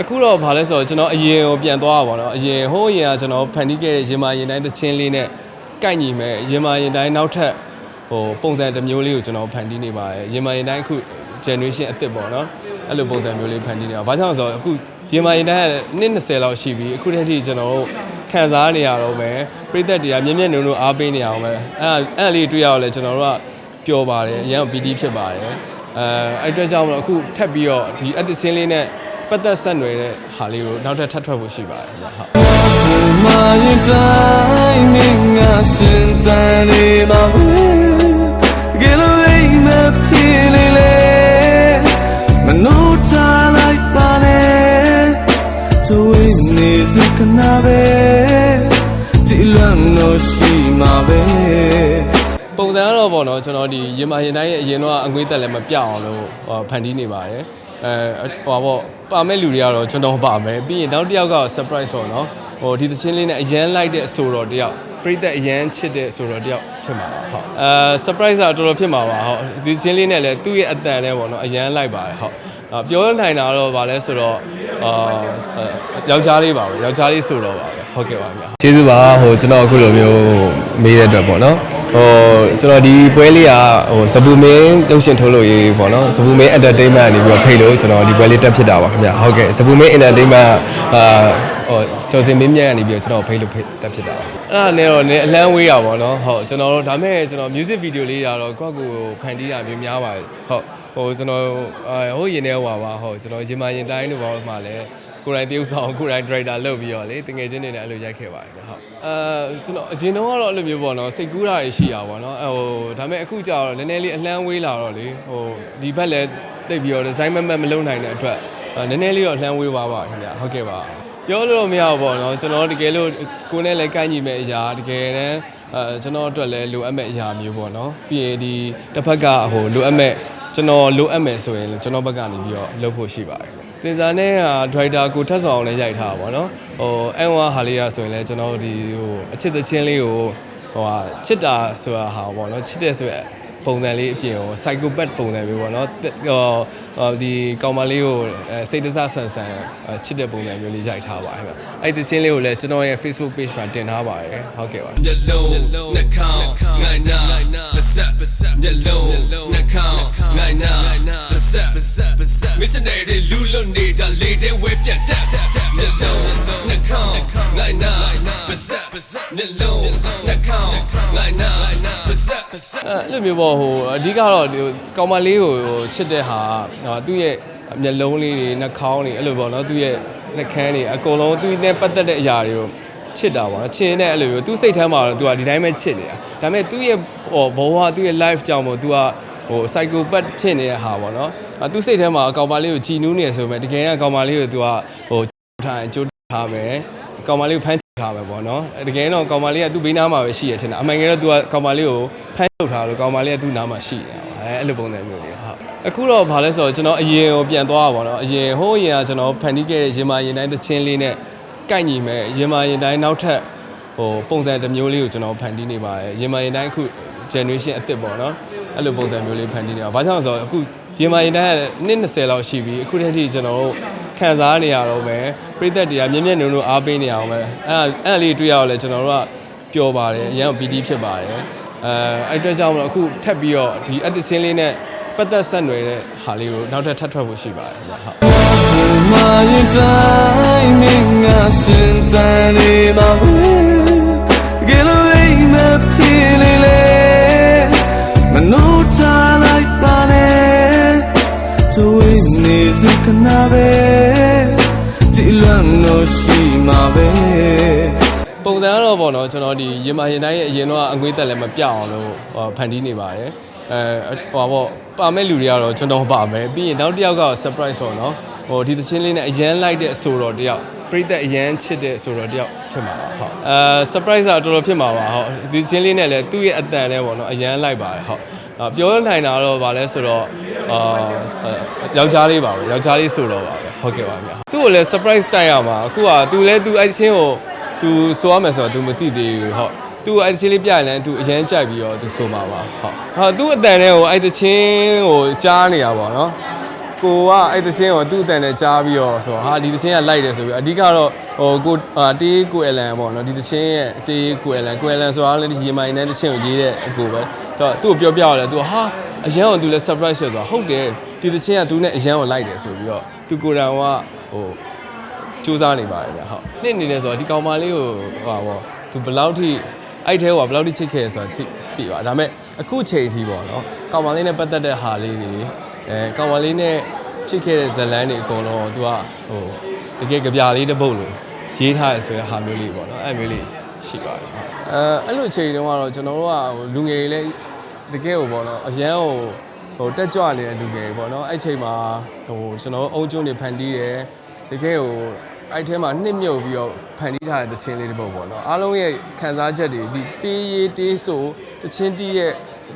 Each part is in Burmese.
အခုတော့ဗာလဲဆိုတော့ကျွန်တော်အရင်ကိုပြန်သွားတာပေါ့နော်အရင်ဟိုးအရင်ကကျွန်တော်ဖန်တီးခဲ့တဲ့ရင်မာရင်တိုင်းသချင်းလေးနဲ့ကိုက်ညီမဲ့ရင်မာရင်တိုင်းနောက်ထပ်ဟိုပုံစံတစ်မျိုးလေးကိုကျွန်တော်ဖန်တီးနေပါတယ်ရင်မာရင်တိုင်းအခု generation အစ်စ်ပေါ့နော်အဲ့လိုပုံစံမျိုးလေးဖန်တီးနေတာဘာကြောင့်လဲဆိုတော့အခုရင်မာရင်တိုင်းကနှစ်20လောက်ရှိပြီအခုတည်းထိကျွန်တော်တို့ခံစားနေရတော့မယ်ပြည်သက်တွေကမြင့်မြတ်နုံနုံအားပေးနေရအောင်ပဲအဲ့အဲ့လေးတွေ့ရတော့လဲကျွန်တော်တို့ကပျော်ပါတယ်အရင်ကပီတိဖြစ်ပါတယ်အဲအဲ့အတွက်ကြောင့်မလို့အခုထပ်ပြီးတော့ဒီအသစ်ချင်းလေးနဲ့ ပတ်သက်ဆက်နွယ်တဲ့ဟာလေးကိုနောက်ထပ်ထပ်ထွက်ဖို့ရှိပါတယ်ဗျဟုတ်မာရင်တိုင်းမင်းငါရှင်တန်နေပါဘူးကယ်လို့အိမ်မဖြစ်လေလေမနိုးထားလိုက်ပါနဲ့သူဝိနေစကနာပဲဒီလမ်းတော့ရှိမှာပဲပုံစံကတော့ပေါ့နော်ကျွန်တော်ဒီရင်မာရင်တိုင်းရဲ့အရင်တော့အငွေးတက်လည်းမပြောက်အောင်လို့ဟိုဖန်တီးနေပါတယ် အဲဟိုပေါ့ပါမဲ့လူတွေကတော့ကျွန်တော်ပါမယ်ပြီးရင်နောက်တစ်ယောက်က surprise ပေါ့နော်ဟိုဒီသချင်းလေးနဲ့အရန်လိုက်တဲ့အဆိုတော်တစ်ယောက်ပရိသတ်အရန်ချစ်တဲ့အဆိုတော်တစ်ယောက်ဖြစ်မှာပါဟုတ်အဲ surprise ကတော်တော်ဖြစ်မှာပါဟုတ်ဒီသချင်းလေးနဲ့လည်းသူ့ရဲ့အတန်နဲ့ပေါ့နော်အရန်လိုက်ပါတယ်ဟုတ်အာပြောနိုင်တာတော့ဗာလဲဆိုတော့ အာယောက်ျားလေးပါပဲယောက်ျားလေးဆိုတော့ပါပဲဟုတ်ကဲ့ပါဗျာကျေးဇူးပါဟိုကျွန်တော်အခုလိုမျိုးမေးတဲ့အတွက်ပေါ့နော်ဟိုကျွန်တော်ဒီပွဲလေးကဟိုစပူမင်းရုပ်ရှင်ထုတ်လို့ရေးပေါ့နော်စပူမင်း entertainment ကနေပြီးတော့ဖိတ်လို့ကျွန်တော်ဒီပွဲလေးတက်ဖြစ်တာပါခင်ဗျာဟုတ်ကဲ့စပူမင်း entertainment အာဟိုကျော်စင်မင်းမြတ်ကနေပြီးတော့ကျွန်တော်ဖိတ်လို့ဖိတ်တက်ဖြစ်တာပါအဲ့ဒါနဲ့တော့နည်းအလန်းဝေးရပါတော့ဟုတ်ကျွန်တော်တို့ဒါမဲ့ကျွန်တော် music video လေးရာတော့ကိုယ့်ကိုယ်ဖန်တီးတာမျိုးများပါတယ်ဟုတ် ဟိုကျွန်တော်ဟိုရင်ထဲဟွာပါဟုတ်ကျွန်တော်ရင်မာရင်တိုင်းတို့ဘာမှလည်းကိုယ်တိုင်တရုပ်ဆောင်ကိုယ်တိုင် director လုပ်ပြီးတော့လေတကယ်ချင်းနေနဲ့အဲ့လိုရိုက်ခဲ့ပါတယ်ဟုတ်အဲကျွန်တော်အရင်တော့ကတော့အဲ့လိုမျိုးပေါ့နော်စိတ်ကူးတာရှိတာပေါ့နော်ဟိုဒါမဲ့အခုကျတော့နည်းနည်းလေးအလန်းဝေးလာတော့လေဟိုဒီဘက်လည်းတိတ်ပြီးတော့ design မမတ်မလုပ်နိုင်တဲ့အတွက်နည်းနည်းလေးတော့လှမ်းဝေးပါပါခင်ဗျဟုတ်ကဲ့ပါပြောလို့မရဘူးပေါ့နော်ကျွန်တော်တကယ်လို့ကိုယ်နဲ့လည်းကိုက်ညီမဲ့အရာတကယ်တမ်းအဲကျွန်တော်အတွက်လည်းလိုအပ်မဲ့အရာမျိုးပေါ့နော်ပြီးရင်ဒီတစ်ဖက်ကဟိုလိုအပ်မဲ့ ကျွန်တော်လိုအပ်မဲ့ဆိုရင်ကျွန်တော်ဘက်ကနေပြီးတော့လုပ်ဖို့ရှိပါတယ်တင်စားနဲ့ဟာဒရိုက်တာကိုထပ်ဆောင်အောင်လည်းရိုက်ထားတာပေါ့နော်ဟိုအန်ဝါဟာလေးရဆိုရင်လည်းကျွန်တော်ဒီဟိုအချစ်သချင်းလေးကိုဟိုဟာချစ်တာဆိုတာဟာပေါ့နော်ချစ်တဲ့ဆိုရပုံစံလေးအပြင်ဟို psychopath ပုံစံမျိုးပေါ့နော်တက်ဟိုဟိုဒီကောင်မလေးကိုအဲစိတ်တစဆန်ဆန်အဲချစ်တဲ့ပုံစံမျိုးလေးရိုက်ထားပါတယ်ခင်ဗျအဲ့ဒီချင်းလေးကိုလည်းကျွန်တော်ရဲ့ Facebook page မှာတင်ထားပါတယ်ဟုတ်ကဲ့ပါမျက်လုံးနှာခေါင်းငိုင်းနာပါစက်မျက်လုံးနှာခေါင်းငိုင်းနာပါစက်မစ္စနေတဲ့လူလွတ်နေတာလေတဲ့ဝဲပြတ်တက်မျက်လုံးနှာခေါင်းငိုင်းနာပါစက်မျက်လုံးနှာခေါင်းငိုင်းနာပါစက်အဲ့လိုမျိုးပေါ့ဟိုအဓိကတော့ဒီကောင်မလေးကိုဟိုချစ်တဲ့ဟာဟိုသူ့ရဲ့မျက်လုံးလေးတွေနှာခေါင်းတွေအဲ့လိုပေါ့နော်သူ့ရဲ့နှာခမ်းတွေအကုန်လုံးသူ့နဲ့ပတ်သက်တဲ့အရာတွေကိုချစ်တာပေါ့နော်ချင်တဲ့အဲ့လိုမျိုးသူ့စိတ်ထဲမှာတော့သူကဒီတိုင်းပဲချစ်နေတာဒါပေမဲ့သူ့ရဲ့ဟိုဘဝသူ့ရဲ့ life ကြောင့်မို့သူကဟို psychopath ဖြစ်နေတဲ့ဟာပေါ့နော်အဲသူ့စိတ်ထဲမှာအကောင်မလေးကိုကြည်နူးနေဆိုပေမဲ့တကယ်ကကောင်မလေးကိုသူကဟိုထားရင်ကြိုးထားမယ်ကောင်မလေးကိုဖမ်းထားမယ်ပေါ့နော်အဲတကယ်တော့ကောင်မလေးကသူ့ဘေးနားမှာပဲရှိရထင်တာအမှန်ကယ်တော့သူကကောင်မလေးကိုဖမ်းထုတ်ထားလို့ကောင်မလေးကသူ့နားမှာရှိနေတာပေါ့ အဲအဲ့လိုပုံစံမျိုးလေးဟုတ်အခုတော့ဗာလဲဆိုတော့ကျွန်တော်အရင်ကိုပြန်သွားတာပေါ့နော်အရင်ဟိုးအရင်ကကျွန်တော်ဖန်တီးခဲ့တဲ့ရင်မာရင်တိုင်းသချင်းလေးနဲ့ကိုက်ညီမဲ့ရင်မာရင်တိုင်းနောက်ထပ်ဟိုပုံစံတစ်မျိုးလေးကိုကျွန်တော်ဖန်တီးနေပါတယ်ရင်မာရင်တိုင်းအခု generation အစ်စ်ပေါ့နော်အဲ့လိုပုံစံမျိုးလေးဖန်တီးနေတာဘာကြောင့်လဲဆိုတော့အခုရင်မာရင်တိုင်းကနှစ်20လောက်ရှိပြီအခုတည်းထိကျွန်တော်တို့ခံစားနေရတော့မယ်ပြည်သက်တွေကမြင့်မြတ်နုံနုံအားပေးနေအောင်ပဲအဲ့အဲ့လေးတွေ့ရတော့လဲကျွန်တော်တို့ကပျော်ပါတယ်အရင်ကပီတိဖြစ်ပါတယ် အဲအဲ့အတွက်ကြောင့်မလို့အခုထပ်ပြီးတော့ဒီအသစ်ချင်းလေးနဲ့ပတ်သက်ဆက်နွယ်တဲ့ဟာလေးကိုနောက်ထပ်ထပ်ထွက်ဖို့ရှိပါတယ်ခင်ဗျဟုတ်မာရင်တိုင်းမင်းငါရှင်တန်နေပါဘူးကယ်လို့အိမ်မဖြစ်လေလေမနိုးထားလိုက်ပါနဲ့သူဝိနေစကနာပဲဒီလမ်းတော့ရှိမှာပဲ ပုံစံကတော့ပေါ့နော်ကျွန်တော်ဒီရင်မာရင်တိုင်းရဲ့အရင်တော့အငွေးတက်လည်းမပြောက်အောင်လို့ဟိုဖန်တီးနေပါတယ်အဲဟိုပေါ့ပါမဲ့လူတွေကတော့ကျွန်တော်ပါမယ်ပြီးရင်နောက်တစ်ယောက်က surprise ပေါ့နော်ဟိုဒီသချင်းလေးနဲ့အရန်လိုက်တဲ့အဆိုတော်တစ်ယောက်ပရိသတ်အရန်ချစ်တဲ့အဆိုတော်တစ်ယောက်ဖြစ်မှာပါဟုတ်အဲ surprise ကတော်တော်ဖြစ်မှာပါဟုတ်ဒီသချင်းလေးနဲ့လည်းသူ့ရဲ့အတန်နဲ့ပေါ့နော်အရန်လိုက်ပါတယ်ဟုတ်အာပြောနိုင်တာတော့ဗာလဲဆိုတော့အာယောက်ျားလေးပါပဲယောက်ျားလေးဆိုတော့ပါပဲဟုတ်ကဲ့ပါဗျာသူ့ကိုလည်း surprise တိုက်ရမှာအခုကသူလည်းသူအဲ့ချင်းကို तू ဆိုရမယ်ဆိုတော့ तू မသိသေးဘူးဟုတ် तू အဲ့တချင်းလေးပြရင်လည်း तू အရန်ကြိုက်ပြီးတော့ तू ဆိုမှာပါဟုတ်ဟာ तू အတန်နဲ့ဟိုအဲ့တချင်းကိုကြားနေတာပေါ့နော် ကိုကအဲ့သချင်းကိုသူ့အတန်နဲ့ကြားပြီးတော့ဆိုတော့ဟာဒီသချင်းကလိုက်တယ်ဆိုပြီးအဓိကတော့ဟိုကိုအာတေးကိုအလန်ပေါ့နော်ဒီသချင်းရဲ့တေးကိုအလန်ကိုအလန်ဆိုတာလည်းဒီရေမိုင်နဲ့သချင်းကိုရေးတဲ့အကိုပဲဆိုတော့သူ့ကိုပြောပြရတယ်သူကဟာအရန်ကိုသူလည်း surprise ဖြစ်သွားဟုတ်တယ်ဒီသချင်းကသူနဲ့အရန်ကိုလိုက်တယ်ဆိုပြီးတော့သူကိုယ်တိုင်ကဟို စူးစမ်းနေပါတယ်ဗျဟုတ်နှစ်နေတယ်ဆိုတော့ဒီကောင်မလေးကိုဟဟာပေါ့သူဘယ်လောက်ထိအဲ့ထဲကဘယ်လောက်ထိချစ်ခဲ့လဲဆိုတော့သိသိပါဒါပေမဲ့အခုချိန်အထိပေါ့နော်ကောင်မလေးနဲ့ပတ်သက်တဲ့ဟာလေးတွေအဲကောင်မလေးနဲ့ချစ်ခဲ့တဲ့ဇတ်လန်းတွေအကုန်လုံးသူကဟိုတကယ်ကြပြလေးတစ်ပုတ်လို့ရေးထားရဆိုတဲ့ဟာမျိုးလေးပေါ့နော်အဲ့မျိုးလေးရှိပါတယ်ဟုတ်အဲအဲ့လိုချိန်တုန်းကတော့ကျွန်တော်တို့ကဟိုလူငယ်တွေလည်းတကယ်ကိုပေါ့နော်အရန်ဟိုဟိုတက်ကြွနေတဲ့လူငယ်တွေပေါ့နော်အဲ့ချိန်မှာဟိုကျွန်တော်တို့အုံကျုံတွေဖန်တီးတယ် တကယ်ကိုအဲ့ထဲမှာနှစ်မြုပ်ပြီးတော့ဖန်တီးထားတဲ့တခြင်းလေးတစ်ပုဒ်ပေါ့နော်အားလုံးရဲ့ခံစားချက်တွေဒီတေးရေးတေးဆိုတခြင်းတီးရဲ့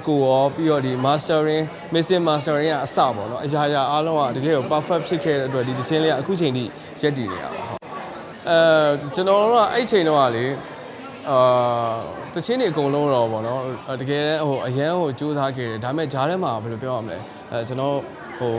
ကိုရောပြီးတော့ဒီ mastering mixing mastering ကအစပေါ့နော်အရာရာအားလုံးကတကယ်ကို perfect ဖြစ်ခဲ့တဲ့အတွက်ဒီတခြင်းလေးကအခုချိန်ထိရက်တည်နေရပါဟုတ်အဲကျွန်တော်တို့ကအဲ့ချိန်တော့ကလေအာတခြင်းတွေအကုန်လုံးတော့ပေါ့နော်တကယ်ဟိုအရန်ဟိုစူးစမ်းခဲ့တယ်ဒါပေမဲ့ဂျားထဲမှာဘယ်လိုပြောရမလဲအဲကျွန်တော်ဟို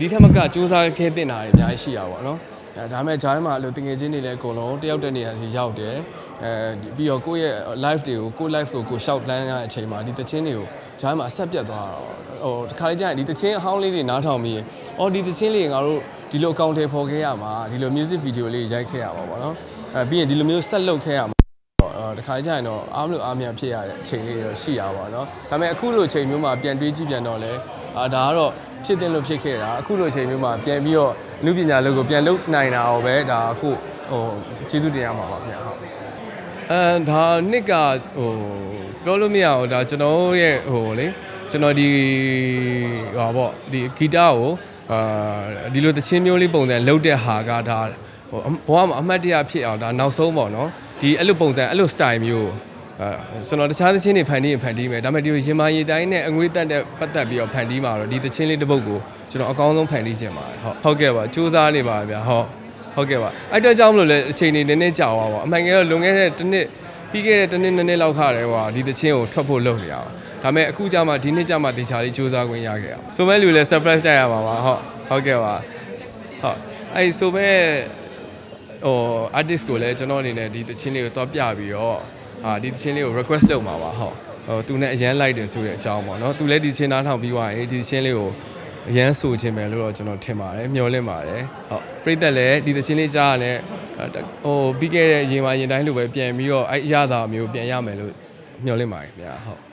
ဒီထက်မကစူးစမ်းခဲ့တင်တာတွေအများကြီးရှိရပါဘောနော်အဲဒါမဲ့ဂျားထဲမှာအဲ့လိုတငယ်ချင်းတွေလည်းအကုန်လုံးတယောက်တက်နေရစီရောက်တယ်အဲပြီးတော့ကိုယ့်ရဲ့ live တွေကိုကိုယ့် live ကိုကိုရှောက်လန်းရတဲ့အချိန်မှာဒီတချင်းတွေကိုဂျားထဲမှာအဆက်ပြတ်သွားတာဟိုတခါလေးကြာရင်ဒီတချင်းအဟောင်းလေးတွေနားထောင်ပြီးအော်ဒီတချင်းလေးငါတို့ဒီလိုအကောင့်တွေပေါ်ခဲ့ရမှာဒီလို music video လေးရိုက်ခဲ့ရပါဘောနော်အဲပြီးရင်ဒီလိုမျိုးဆက်လုပ်ခဲ့ရမှာတခါကျရင်တော့အားမလို့အားမြန်ဖြစ်ရတဲ့အချိန်လေးတော့ရှိရပါတော့။ဒါပေမဲ့အခုလိုချိန်မျိုးမှာပြန်တွေးကြည့်ပြန်တော့လေအာဒါကတော့ ဖြစ်တင်လို့ဖြစ်ခဲ့တာအခုလိုအချိန်မျိုးမှာပြန်ပြီးတော့လူပညာလုပ်ကိုပြန်လုပ်နိုင်တာတော့ပဲဒါအခုဟိုကျေးဇူးတင်ရမှာပါခင်ဗျာဟုတ်။အဲဒါနှစ်ကဟိုပြောလို့မရဘူးဒါကျွန်တော်ရဲ့ဟိုလေကျွန်တော်ဒီဟိုပေါ့ဒီဂီတကိုအာဒီလိုသချင်းမျိုးလေးပုံစံလုပ်တဲ့ဟာကဒါဟိုဘဝမှာအမှတ်တရဖြစ်အောင်ဒါနောက်ဆုံးပေါ့နော်ဒီအဲ့လိုပုံစံအဲ့လို style မျိုးအဲ ကျွန်တော်တခြားသချင်းတွေဖန်တီးရင်ဖန်တီးမယ်ဒါပေမဲ့ဒီလိုရင်မာရီတိုင်းနဲ့အငွေးတက်တဲ့ပတ်သက်ပြီးတော့ဖန်တီးမှာတော့ဒီသချင်းလေးတစ်ပုဒ်ကိုကျွန်တော်အကောင်းဆုံးဖန်တီးခြင်းပါတယ်ဟုတ်ဟုတ်ကဲ့ပါစူးစမ်းနေပါဗျာဟုတ်ဟုတ်ကဲ့ပါအဲ့တော့ကြောင့်မလို့လဲအချိန်နေနည်းနည်းကြာသွားပါအမှန်ကတော့လွန်ခဲ့တဲ့တစ်နှစ်ပြီးခဲ့တဲ့တစ်နှစ်နှစ်နှစ်လောက်ခါတည်းဟိုဒီသချင်းကိုထွက်ဖို့လုပ်နေရပါဒါပေမဲ့အခုကျမှဒီနှစ်ကျမှတေချာလေးစူးစမ်းခွင့်ရခဲ့အောင်ဆိုမဲ့လူလည်း surprise တက်ရပါပါဟုတ်ဟုတ်ကဲ့ပါဟုတ်အဲ့ဆိုမဲ့ဟို artist ကိုလည်းကျွန်တော်အနေနဲ့ဒီသချင်းလေးကိုတော့ပြပြီးတော့ အာဒီသချင်းလေးကို request လုပ်မှာပါဟုတ်ဟိုသူနဲ့အရန်လိုက်တယ်ဆိုတဲ့အကြောင်းပေါ့နော်သူလည်းဒီသချင်းနားထောင်ပြီးသွားရင်ဒီသချင်းလေးကိုအရန်ဆိုခြင်းပဲလို့တော့ကျွန်တော်ထင်ပါတယ်မျှော်လင့်ပါတယ်ဟုတ်ပရိသတ်လည်းဒီသချင်းလေးကြားရတဲ့ဟိုပြီးခဲ့တဲ့ရင်မာရင်တိုင်းလိုပဲပြန်ပြီးတော့အဲ့အရသာမျိုးပြန်ရမယ်လို့မျှော်လင့်ပါတယ်ခင်ဗျာဟုတ်